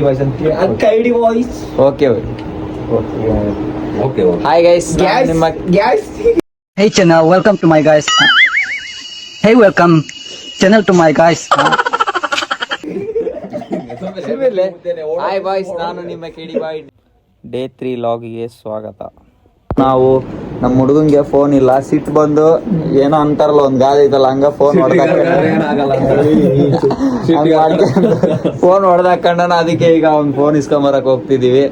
Voice ಅಂತ ಅಕ್ಕ voice okay okay hi guys ನಿಮ್ಮ ಗ್ಯಾಸ್ channel. To my guys. Hi boys ನಾನು ನಿಮ್ಮ ಕೆಡಿ ಬಾಯ್ ಡೇ ತ್ರೀ ಲಾಗಿಗೆ ಸ್ವಾಗತ. ನಾವು ನಮ್ಮ ಹುಡುಗಂಗೆ ಫೋನ್ ಇಲ್ಲ. ಸಿಟ್ ಬಂದು ಏನೋ ಅಂತಾರಲ್ಲ ಒಂದ್ ಗಾದೆ ಐತಲ್ಲ ಹಂಗ ಫೋನ್ ಫೋನ್ ಹೊಡೆದಾಕಂಡ ಅದಕ್ಕೆ ಈಗ ಅವ್ನ್ ಫೋನ್ ಇಸ್ಕೊಂಬರಕ್ ಹೋಗ್ತಿದೀವಿ.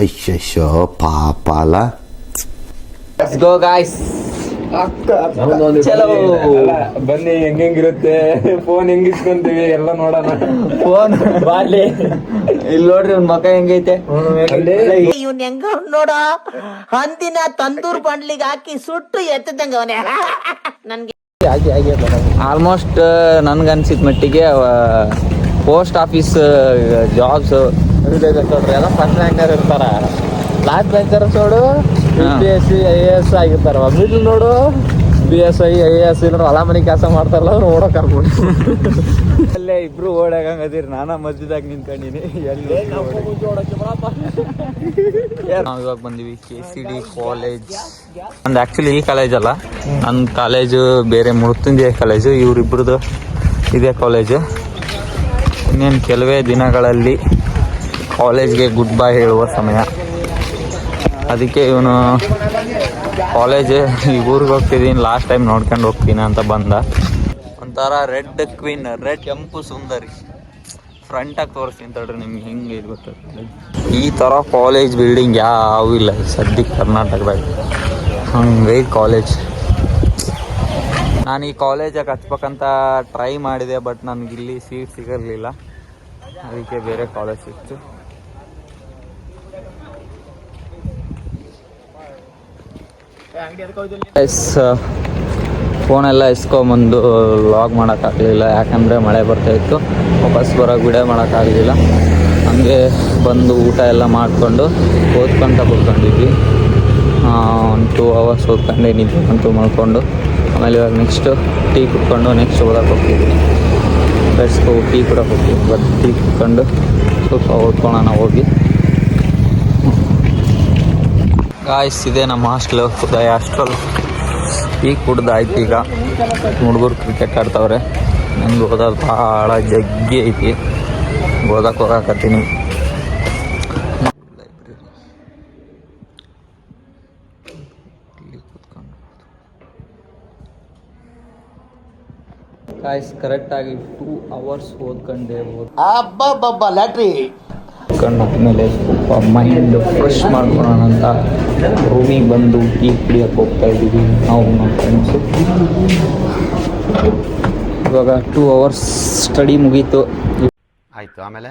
ಅಯ್ಯೋ ಪಾಪ ಅಲ್ಲ. ಗೋ ಗಾಯ್ಸ್ ಚಲೋ. ಬನ್ನಿ ಹೆಂಗ್ ಹೆಂಗಿರುತ್ತೆ? ಫೋನ್ ಹೆಂಗ್ ಇಸ್ಕೊಂತೀವಿ? ಎಲ್ಲ ನೋಡೋಣ. ಫೋನ್ ಬಾಲಿ ಇಲ್ಲಿ ನೋಡ್ರಿ ಒಂದ್ ಮಕ ಹೆಂಗೈತೆ. ಇವನ್ ಹೆಂಗ ನೋಡ? ಅಂದಿನ ತಂದೂರ್ ಬಂಡ್ಲಿಗೆ ಹಾಕಿ ಸುಟ್ಟು ಎತ್ತದಂಗ ಅವನೇ. ನನ್ಗೆ. ಆಲ್ಮೋಸ್ಟ್ ನನ್ಗನ್ಸಿದ ಮಟ್ಟಿಗೆ ಪೋಸ್ಟ್ ಆಫೀಸ್ ಜಾಬ್ಸ್ ಎಲ್ಲ ಫಸ್ಟ್ ರ್ಯಾಂಕರ್ ಇರ್ತಾರ. ಲಾಸ್ಟ್ ರ್ಯಾಂಕರ್ ನೋಡು B S C I A S ಆಗಿರ್ತಾರ ಮಿಡ್ಲ್ ನೋಡು. B S I I S ಇಲ್ಲ ಹೊಲ ಮನೆ ಕೆಲಸ ಮಾಡ್ತಾರಲ್ಲ ಅವ್ರು ಓಡೋ ಕರ್ಕೊಂಡು ಅಲ್ಲೇ ಇಬ್ರು ಓಡಾಗಂಗದಿರಿ ನಾನ ಮಧ್ಯದಾಗ ನಿಂತ್ಕೊಂಡಿನಿ. ಎಲ್ಲಿ ನಾವು ಇವಾಗ ಬಂದಿವಿ ಕೆ ಸಿ ಡಿ ಕಾಲೇಜ್ ನಂದು ಆ್ಯಕ್ಚುಲಿ ಈ ಕಾಲೇಜ್ ಅಲ್ಲ. ನನ್ನ ಕಾಲೇಜು ಬೇರೆ ಮೃತ್ಯುಂಜಯ ಕಾಲೇಜು ಇವರಿಬ್ರದ್ದು ಇದೇ ಕಾಲೇಜು ಇನ್ನೇನು ಕೆಲವೇ ದಿನಗಳಲ್ಲಿ ಕಾಲೇಜ್ಗೆ ಗುಡ್ ಬೈ ಹೇಳುವ ಸಮಯ. ಅದಕ್ಕೆ ಇವನು ಕಾಲೇಜ್ ಈ ಊರಿಗೆ ಹೋಗ್ತಿದ್ದೀನಿ ಲಾಸ್ಟ್ ಟೈಮ್ ನೋಡ್ಕೊಂಡು ಹೋಗ್ತೀನಿ ಅಂತ ಬಂದ. ಒಂಥರ ರೆಡ್ ಕ್ವೀನ್ ರೆಡ್ ಕೆಂಪು ಸುಂದರಿ. ಫ್ರಂಟಾಗಿ ತೋರಿಸ್ತೀನಿ ತಡ್ರಿ ನಿಮ್ಗೆ, ಹೆಂಗೆ ಇದು ಗೊತ್ತಾಗ್ತದೆ ಈ ಥರ ಕಾಲೇಜ್ ಬಿಲ್ಡಿಂಗ್ ಯಾವೂ ಇಲ್ಲ, ಸದ್ಯಕ್ಕೆ ಕರ್ನಾಟಕದಾಗ. ಹಂಗೆ ಕಾಲೇಜ್ ನಾನು ಈ ಕಾಲೇಜಾಗೆ ಹಚ್ಬೇಕಂತ ಟ್ರೈ ಮಾಡಿದೆ ಬಟ್ ನನಗೆ ಇಲ್ಲಿ ಸೀಟ್ ಸಿಗಲಿಲ್ಲ ಅದಕ್ಕೆ ಬೇರೆ ಕಾಲೇಜ್ ಸಿಕ್ತು ಎಸ್ ಫೋನೆಲ್ಲ ಇಸ್ಕೊಂಬಂದು ಲಾಗ್ ಮಾಡೋಕ್ಕಾಗಲಿಲ್ಲ. ಯಾಕಂದರೆ ಮಳೆ ಬರ್ತಾಯಿತ್ತು ವಾಪಸ್ ಬರೋಕೆ ವಿಡಿಯೋ ಮಾಡೋಕ್ಕಾಗಲಿಲ್ಲ. ಹಂಗೆ ಬಂದು ಊಟ ಎಲ್ಲ ಮಾಡಿಕೊಂಡು ಓದ್ಕೊಂತ ಕೂತ್ಕೊಂಡಿದ್ವಿ. ಒಂದು ಟೂ ಅವರ್ಸ್ ಓದ್ಕೊಂಡೆ ನಿದ್ದೆ ಅಂತೂ ಮಾಡ್ಕೊಂಡು ಆಮೇಲೆ ಇವಾಗ ನೆಕ್ಸ್ಟು ಟೀ ಕುತ್ಕೊಂಡು ನೆಕ್ಸ್ಟ್ ಓದಕ್ಕೆ ಹೋಗ್ತಿದ್ವಿ. ಫ್ರೆಂಡ್ಸ್ಗೂ ಟೀ ಕೂಡ ಹೋಗ್ತೀವಿ ಬಟ್ ಟೀ ಕುತ್ಕೊಂಡು ಸ್ವಲ್ಪ ಓದ್ಕೊಳೋಣ ಹೋಗಿ. ಗಾಯ್ಸ್ ಇದೆ ನಮ್ಮ ಹಾಸ್ಟೆಲ್ ಉದಯ ಹಾಸ್ಟೆಲ್ ಈಗ ಕುಡ್ದಾಯ್ತು ಈಗ. ಹುಡುಗರು ಕ್ರಿಕೆಟ್ ಆಡ್ತಾವ್ರೆ. ನಂಗೆ ಓದೋದು ಭಾಳ ಜಗ್ಗಿ ಐತಿ. ಓದಕ್ಕೆ ಹೋಗಾಕತ್ತೀನಿ. ಗಾಯ್ಸ್ ಕರೆಕ್ಟಾಗಿ ಟೂ ಅವರ್ಸ್ ಓದ್ಕೊಂಡೆ ಅಬ್ಬಬ್ಬಬ್ಬ ಲ್ಯಾಟ್ರಿ ಕಂಡಾದ್ಮೇಲೆ ಸ್ವಲ್ಪ ಮೈಂಡ್ ಫ್ರೆಶ್ ಮಾಡ್ಕೊಳ್ಳೋಣ ಅಂತ ರೂಮಿಗೆ ಬಂದು ಟೀ ಕುಡಿಯೋಕೆ ಹೋಗ್ತಾ ಇದ್ದೀವಿ. ನಾವು ನಮ್ಮ ಫ್ರೆಂಡ್ಸು ಇವಾಗ ಟೂ ಅವರ್ಸ್ ಸ್ಟಡಿ ಮುಗೀತು. ಆಯಿತು ಆಮೇಲೆ?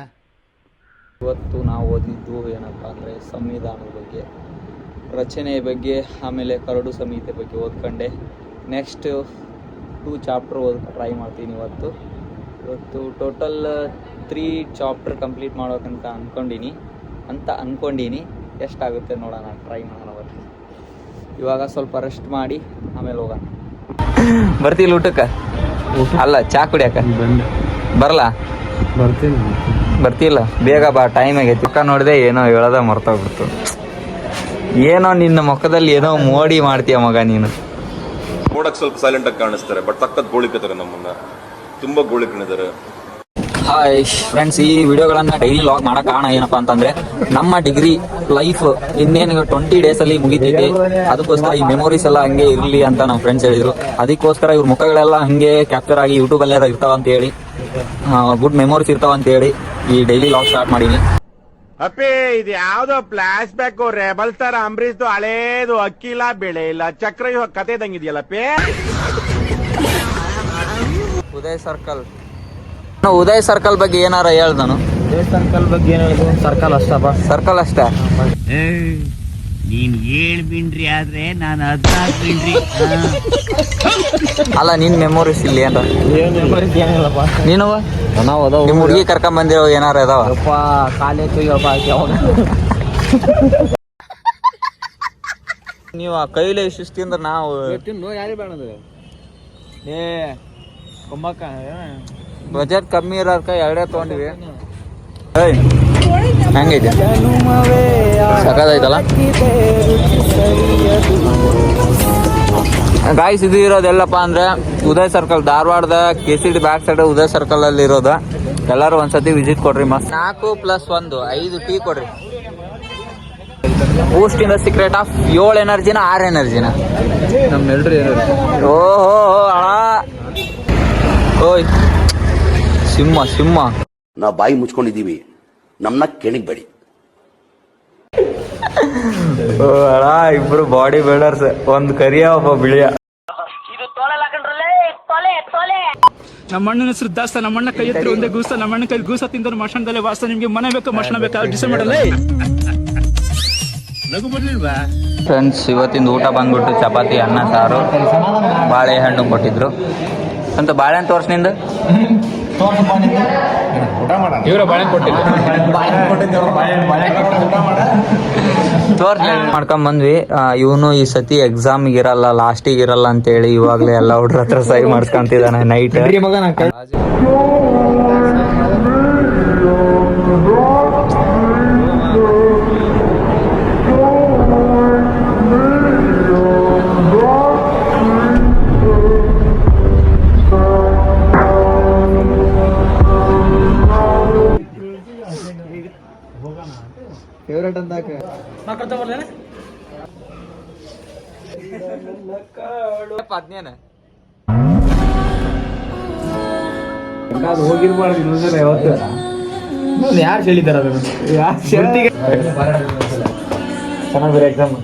ಇವತ್ತು ನಾವು ಓದಿದ್ದು ಏನಪ್ಪ ಅಂದರೆ ಸಂವಿಧಾನದ ಬಗ್ಗೆ ರಚನೆ ಬಗ್ಗೆ ಆಮೇಲೆ ಕರಡು ಸಂಹಿತೆ ಬಗ್ಗೆ ಓದ್ಕೊಂಡೆ. ನೆಕ್ಸ್ಟ್ ಟೂ ಚಾಪ್ಟರ್ ಓದಕ್ಕೆ ಟ್ರೈ ಮಾಡ್ತೀನಿ ಇವತ್ತು. ಇವತ್ತು ಟೋಟಲ್ ತ್ರೀ ಚಾಪ್ಟರ್ ಕಂಪ್ಲೀಟ್ ಮಾಡೋಕ್ಕಂತ ಅಂದ್ಕೊಂಡೀನಿ ಅಂತ ಅಂದ್ಕೊಂಡೀನಿ ಎಷ್ಟಾಗುತ್ತೆ ನೋಡೋಣ ಟ್ರೈ ಮಾಡೋಣ ಬರ್ತೀನಿ ಇವಾಗ ಸ್ವಲ್ಪ ರೆಸ್ಟ್ ಮಾಡಿ ಆಮೇಲೆ ಹೋಗೋಣ. ಬರ್ತಿಲ್ಲ ಊಟಕ್ಕೆ? ಅಲ್ಲ ಚಾ ಕುಡಿಯಾಕ ಬರಲ್ಲ ಬರ್ತೀನಿ ಬರ್ತಿಲ್ಲ ಬೇಗ ಬಾ ಟೈಮ್ ಆಗೈತಿ. ಮುಖ ನೋಡಿದೆ ಏನೋ ಹೇಳೋದ ಮರ್ತೋಗ್ಬಿಡ್ತು. ಏನೋ ನಿನ್ನ ಮುಖದಲ್ಲಿ ಏನೋ ಮೋಡಿ ಮಾಡ್ತೀಯ ಮಗ ನೀನು. ನೋಡಕ್ ಸ್ವಲ್ಪ ಸೈಲೆಂಟ್ ಆಗಿ ಕಾಣಿಸ್ತಾರೆ ಬಟ್ ತಕ್ಕದ ಗೋಳಿ ಕತ್ತಾರೆ ನಮ್ಮನ್ನ. ತುಂಬಾ ಗೋಳಿಕೊಂಡಿದ್ದಾರೆ ಹಾಯ್ ಫ್ರೆಂಡ್ಸ್ ಈ ವಿಡಿಯೋಗಳನ್ನ ಡೈಲಿ ಲಾಗ್ ಮಾಡೋ ಕಾರಣ ಏನಪ್ಪಾ ಅಂತಂದ್ರೆ ನಮ್ಮ ಡಿಗ್ರಿ ಲೈಫ್ ಇನ್ನೇನು ಟ್ವೆಂಟಿ ಡೇಸ್ ಅಲ್ಲಿ ಮುಗಿತೈತಿ ಅದಕ್ಕೋಸ್ಕರ ಈ ಮೆಮೊರೀಸ್ ಎಲ್ಲ ಹಂಗೆ ಇರ್ಲಿ ಅಂತ ನಮ್ಮ ಫ್ರೆಂಡ್ಸ್ ಹೇಳಿದ್ರು. ಅದಕ್ಕೋಸ್ಕರ ಇವ್ರ ಮುಖಗಳೆಲ್ಲ ಹಂಗೆ ಕ್ಯಾಪ್ಚರ್ ಆಗಿ ಯೂಟ್ಯೂಬ್ ಅಲ್ಲೇ ಇರ್ತಾವ ಅಂತ ಹೇಳಿ ಗುಡ್ ಮೆಮೊರೀಸ್ ಇರ್ತಾವ ಅಂತ ಹೇಳಿ ಈ ಡೈಲಿ ಲಾಗ್ ಸ್ಟಾರ್ಟ್ ಮಾಡೀನಿ. ಅಪ್ಪಿ ಇದು ಯಾವ್ದೋ ಫ್ಲಾಶ್ ಬ್ಯಾಕ್ ರೆಬಲ್ ತರ ಅಂಬರೀಶ್ದು ಹಳೇದು ಅಕ್ಕಿ ಇಲ್ಲ ಬೆಳೆ ಇಲ್ಲ ಚಕ್ರ ಇವಾಗ ಕತೆ ಇದಂಗಿದೆಯಲ್ಲಪ್ಪಿ ಉದಯ್ ಸರ್ಕಲ್ ಉದಯ್ ಸರ್ಕಲ್ ಬಗ್ಗೆ ಏನಾರ ಹೇಳ್ದನು? ನಾನು ಸರ್ಕಲ್ ಬಗ್ಗೆ ಏನ್ ಹೇಳಿದ್ರು ಸರ್ಕಲ್ ಅಷ್ಟಪ್ಪ ಸರ್ಕಲ್ ಅಷ್ಟೇ? ನೀನ್ ಏಳ್ ಬಿಂಡ್ರಿ ಆದ್ರೆ ನಾನು ಅದನ್ನ ಬಿಂಡ್ರಿ ಅಲ್ಲ ನಿನ್ ಮೆಮೊರೀಸ್ ಇಲ್ಲಿ ಏನ್ರ? ಏನಿಲ್ಲಪ್ಪ. ನೀನವ ನಾವು ಅದಾವ. ನಿಮ್ ಹುಡುಗಿ ಕರ್ಕೊಂಡ್ ಬಂದಿರೋ ಏನಾರ ಅದಾವ ನೀವ ಕಾಲೇಜು ಯಪ್ಪ ಯಾವಾಗ ನೀವು ಕೈಲಿ ಶಿಸ್ತಿಂದ್ರ ನಾವು ತಿನ್ನು ಯಾರಿಗೆ ಬೇಡದು ಏ ಕುಂಬಕ್ಕ ಬಜೆಟ್ ಕಮ್ಮಿ ಇರೋರ್ಕ ಎರಡೇ ತೊಗೊಂಡಿವಿ. ಹೆಂಗೈತೆ? ಸಖತ್ತಾಯ್ತಲ್ಲ? ಗಾಯ್ಸ್ ಇದು ಇರೋದೆಲ್ಲಪ್ಪ ಅಂದ್ರೆ ಉದಯ್ ಸರ್ಕಲ್ ಧಾರವಾಡದ K C D back side Uday circle ಅಲ್ಲಿ ಇರೋದು. ಎಲ್ಲರೂ ಒಂದ್ಸತಿ ವಿಸಿಟ್ ಕೊಡ್ರಿ ಮಸ್ತ್. ನಾಲ್ಕು ಪ್ಲಸ್ ಒಂದು ಐದು ಟೀ ಕೊಡ್ರಿ. Boost in the secret of ಏಳು ಎನರ್ಜಿನ ಆರು ಎನರ್ಜಿನ. ನಮ್ಮ ಎಲ್ರು ಓಹೋ ಓಯ್. ಸಿಂಹ ಸಿಂಹ. ನಾವು ಬಾಯಿ ಮುಚ್ಕೊಂಡಿದ್ದೀವಿ. ನಮ್ಮನ್ನ ಕೆಣಿಗ್ಬೇಡಿ. ಓ ಅಣ್ಣ ಇಬ್ರು ಬಾಡಿ ಬಿಲ್ಡರ್ಸ್ ಒಂದ್ ಕರಿಯ ಒಬ್ಬ ಬಿಳಿಯ. ನಮ್ಮ ಅಣ್ಣನ ಹೆಸರು ದಾಸ್ತ ನಮ್ಮಣ್ಣ ಕೈ ಎತ್ತಿ ಒಂದೇ ಗೂಸ ನಮ್ಮ ಅಣ್ಣ ಕೈ ಗೂಸ ತಿಂದ್ರೆ ಮಷಣದಲ್ಲೇ ವಾಸ ನಿಮ್ಗೆ ಮನೆ ಬೇಕು ಮಷಣ ಬೇಕಾ ಡಿಸೈಡ್ ಮಾಡಲ್ಲ? ಫ್ರೆಂಡ್ಸ್ ಇವತ್ತಿಂದ ಊಟ ಬಂದ್ಬಿಟ್ಟು ಚಪಾತಿ ಅನ್ನ ಸಾರು ಬಾಳೆಹಣ್ಣು ಕೊಟ್ಟಿದ್ರು. ಅಂತ ಬಾಳೆಹಣ್ಣು ತೋರ್ಸ್ ನಿಂದು? ಇವರ ಬಾಳೆ ಕೊಟ್ಟಿಲ್ಲ. ತೋರ್ಸ್ ಮಾಡ್ಕೊಂಡ್ ಬಂದ್ವಿ. ಇವನು ಈ ಸತಿ ಎಕ್ಸಾಮ್ ಇರಲ್ಲ ಲಾಸ್ಟಿಗೆ ಇರಲ್ಲ ಅಂತ ಹೇಳಿ ಇವಾಗ್ಲೇ ಎಲ್ಲ ಹುಡ್ರ ಹತ್ರ ಸೈ ಮಾಡ್ಕೊಂತಿದ್ದಾನೆ ನೈಟ್ ಫೇವ್ರೇಟ್ ಅಂತ ಅದ್ನೇನ? ಹೋಗಿರ್ಬಾರ್ದು ಇನ್ನೊಂದ್ಸಲ ಯಾವತ್ತು. ಯಾರು ಹೇಳಿದಾರ ಅದನ್ನು? ಚೆನ್ನಾಗಿ ಎಕ್ಸಾಮ್